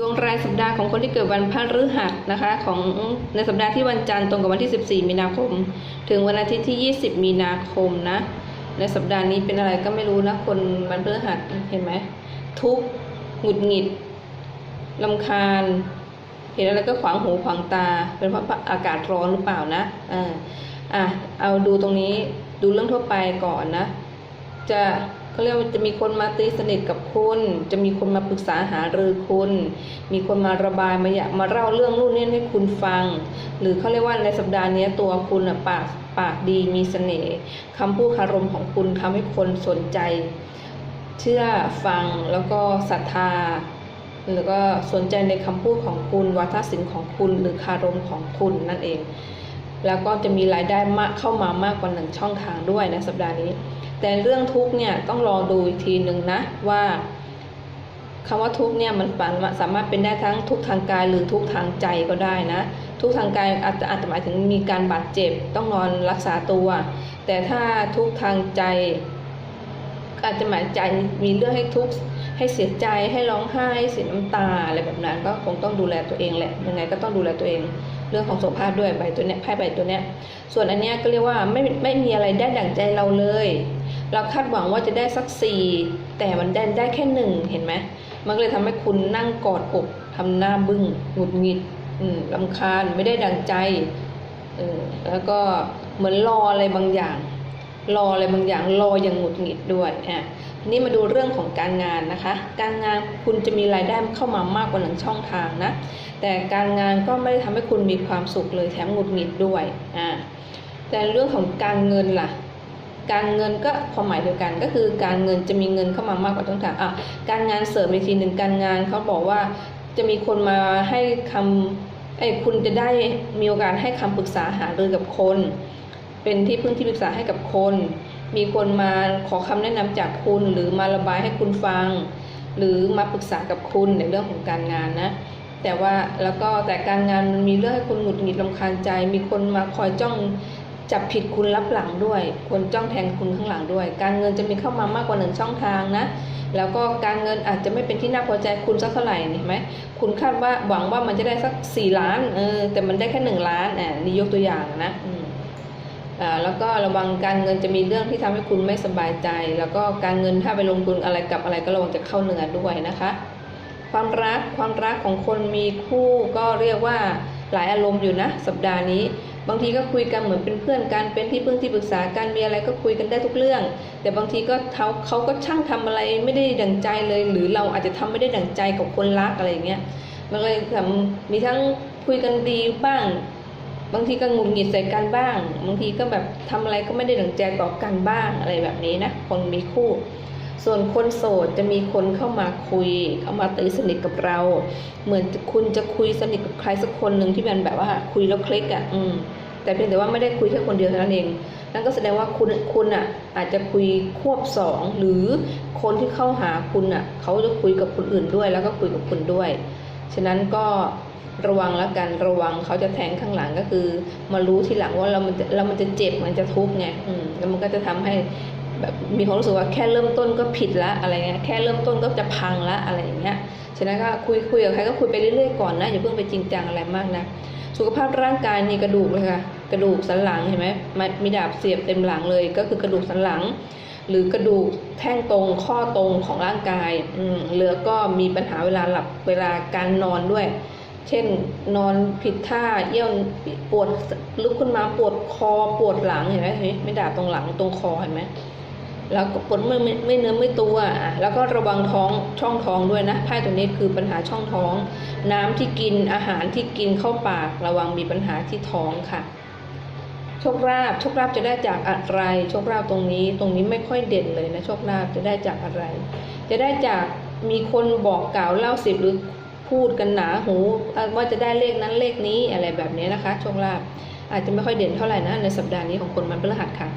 ดวงรายสัปดาห์ของคนที่เกิดวันพฤหัสนะคะ ของในสัปดาห์ที่วันจันทร์ตรงกับวันที่ 14 มีนาคม ถึงวันอาทิตย์ที่ 20 มีนาคมนะ ในสัปดาห์นี้เป็นอะไรก็ไม่รู้นะ คนวันพฤหัสเห็นไหมทุกข์หงุดหงิดลำคาญ เห็นอะไรก็ขวางหูขวางตา เป็นเพราะอากาศร้อนหรือเปล่านะอ่าอะเอาดูตรงนี้ดูเรื่องทั่วไปก่อนนะ จะ เขาเรียกว่าจะมีคนมาตีสนิทกับคุณ จะมีคนมาปรึกษาหารือคุณ มีคนมาระบายมาอยากมาเล่าเรื่องนู่นนี่ให้คุณฟัง หรือเขาเรียกว่าในสัปดาห์นี้ตัวคุณน่ะปากปากดีมีเสน่ห์คำพูดคารมของคุณทำให้คนสนใจ เชื่อฟังแล้วก็ศรัทธาแล้วก็สนใจในคำพูดของคุณวาทศิลป์ของคุณหรือคารมของคุณนั่นเอง แล้วก็จะมีรายได้มากเข้ามามากกว่าหนึ่งช่องทางด้วยนะสัปดาห์นี้ แต่เรื่องทุกเนี่ยต้องรอดูอีกทีหนึ่งนะว่าคำว่าทุกเนี่ยมันฝันสามารถเป็นได้ทั้งทุกทางกายหรือทุกทางใจก็ได้นะ ทุกทางกายอาจจะอาจจะหมายถึงมีการบาดเจ็บ ต้องนอนรักษาตัว แต่ถ้าทุกทางใจ อาจจะหมายใจมีเรื่องให้ทุกข์ให้เสียใจให้ร้องไห้เสียน้ำตาอะไรแบบนั้น ก็คงต้องดูแลตัวเองแหละยังไงก็ต้องดูแลตัวเองเรื่องของสุขภาพด้วยใบตัวเนี้ยไพ่ใบตัวเนี้ยส่วนอันเนี้ยก็เรียกว่าไม่ไม่มีอะไรได้ดั่งใจเราเลย เราคาดหวังว่าจะได้สักสี่แต่มันได้ได้แค่หนึ่งเห็นไหมมันก็เลยทำให้คุณนั่งกอดอกทำหน้าบึ้งหงุดหงิดอืมลำคาญไม่ได้ดั่งใจเออแล้วก็เหมือนรออะไรบางอย่าง รออะไรบางอย่างรออย่างหงุดหงิดด้วยอะทีนี้มาดูเรื่องของการงานนะคะ การงานคุณจะมีรายได้เข้ามามากกว่าหนึ่งช่องทางนะแต่การงานก็ไม่ได้ทำให้คุณมีความสุขเลยแถมหงุดหงิดด้วยอ่าแต่เรื่องของการเงินล่ะการเงินก็ความหมายเดียวกันก็คือการเงินจะมีเงินเข้ามามากกว่าช่องทางอะการงานเสริมอีกทีหนึ่งการงานเขาบอกว่าจะมีคนมาให้คำไอ้คุณจะได้มีโอกาสให้คำปรึกษาหารือกับคน เป็นที่พึ่งที่ปรึกษาให้กับคน มีคนมาขอคำแนะนำจากคุณ หรือมาระบายให้คุณฟัง หรือมาปรึกษากับคุณในเรื่องของการงานนะ แต่ว่าแล้วก็แต่การงานมันมีเรื่องให้คุณหงุดหงิดลำคาญใจ มีคนมาคอยจ้องจับผิดคุณรับหลังด้วย คนจ้องแทงคุณข้างหลังด้วย การเงินจะมีเข้ามามากกว่าหนึ่งช่องทางนะ แล้วก็การเงินอาจจะไม่เป็นที่น่าพอใจคุณสักเท่าไหร่เห็นไหมคุณคาดว่าหวังว่ามันจะได้สักสี่ล้าน เออ แต่มันได้แค่หนึ่งล้านอ่านี่ยกตัวอย่างนะอืม แล้วก็ระวังการเงินจะมีเรื่องที่ทำให้คุณไม่สบายใจ แล้วก็การเงินถ้าไปลงทุนอะไรกับอะไรก็ระวังจะเข้าเนื้อด้วยนะคะ ความรักความรักของคนมีคู่ก็เรียกว่าหลายอารมณ์อยู่นะ สัปดาห์นี้ บางทีก็คุยกันเหมือนเป็นเพื่อนกันเป็นที่พึ่งที่ปรึกษากันมีอะไรก็คุยกันได้ทุกเรื่อง แต่บางทีก็เขาเขาก็ช่างทำอะไรไม่ได้ดั่งใจเลย หรือเราอาจจะทำไม่ได้ดั่งใจกับคนรักอะไรอย่างเงี้ยมันเลยมีทั้งคุยกันดีบ้าง บางทีก็หงุดหงิดใส่กันบ้าง บางทีก็แบบทำอะไรก็ไม่ได้ดังใจต่อกันบ้างอะไรแบบนี้นะ คนมีคู่ ส่วนคนโสดจะมีคนเข้ามาคุย เข้ามาตีสนิทกับเรา เหมือนคุณจะคุยสนิทกับใครสักคนหนึ่งที่มันแบบว่าคุยแล้วคลิกอะ อืม แต่เพียงแต่ว่าไม่ได้คุยแค่คนเดียวเท่านั้นเอง นั่นก็แสดงว่าคุณคุณอะ อาจจะคุยควบสองหรือคนที่เข้าหาคุณอะ เขาจะคุยกับคนอื่นด้วย แล้วก็คุยกับคุณด้วย ฉะนั้นก็ ระวังแล้วกันระวังเขาจะแทงข้างหลังก็คือ มารู้ทีหลังว่าเรามันจะเรามันจะเจ็บมันจะทุกข์ไงอืมแล้วมันก็จะทำให้แบบมีความรู้สึกว่าแค่เริ่มต้นก็ผิดละอะไรเงี้ยแค่เริ่มต้นก็จะพังละอะไรอย่างเงี้ยฉะนั้นก็คุยคุยกับใครก็คุยไปเรื่อยๆก่อนนะอย่าเพิ่งไปจริงจังอะไรมากนะสุขภาพร่างกายนี่กระดูกเลยค่ะกระดูกสันหลังเห็นไหมมันมีดาบเสียบเต็มหลังเลย ก็คือกระดูกสันหลัง หรือกระดูกแท่งตรงข้อตรงของร่างกายอืมเหลือก็มีปัญหาเวลาหลับเวลาการนอนด้วย เช่นนอนผิดท่าเยี่ยวปวดลุกขึ้นมาปวดคอปวดหลังเห็นไหมเห็นไมไม่าตรงหลังตรงคอเห็นไหมแล้วก็ปวดไม่ไม่เนื้อไม่ตัวอะแล้วก็ระวังท้องช่องท้องด้วยนะไพ่ตัวนี้คือปัญหาช่องท้อง น้ำที่กินอาหารที่กินเข้าปากระวังมีปัญหาที่ท้องค่ะโชคลาภโชคลาภจะได้จากอะไรโชคลาภตรงนี้ ตรงนี้ไม่ค่อยเด่นเลยนะโชคลาภจะได้จากอะไร จะได้จากมีคนบอกกล่าวเล่าสิบหรือ พูดกันหนาหูว่าจะได้เลขนั้นเลขนี้อะไรแบบนี้นะคะโชคลาภอาจจะไม่ค่อยเด่นเท่าไหร่นะในสัปดาห์นี้ของคนมันพฤหัสค่ะ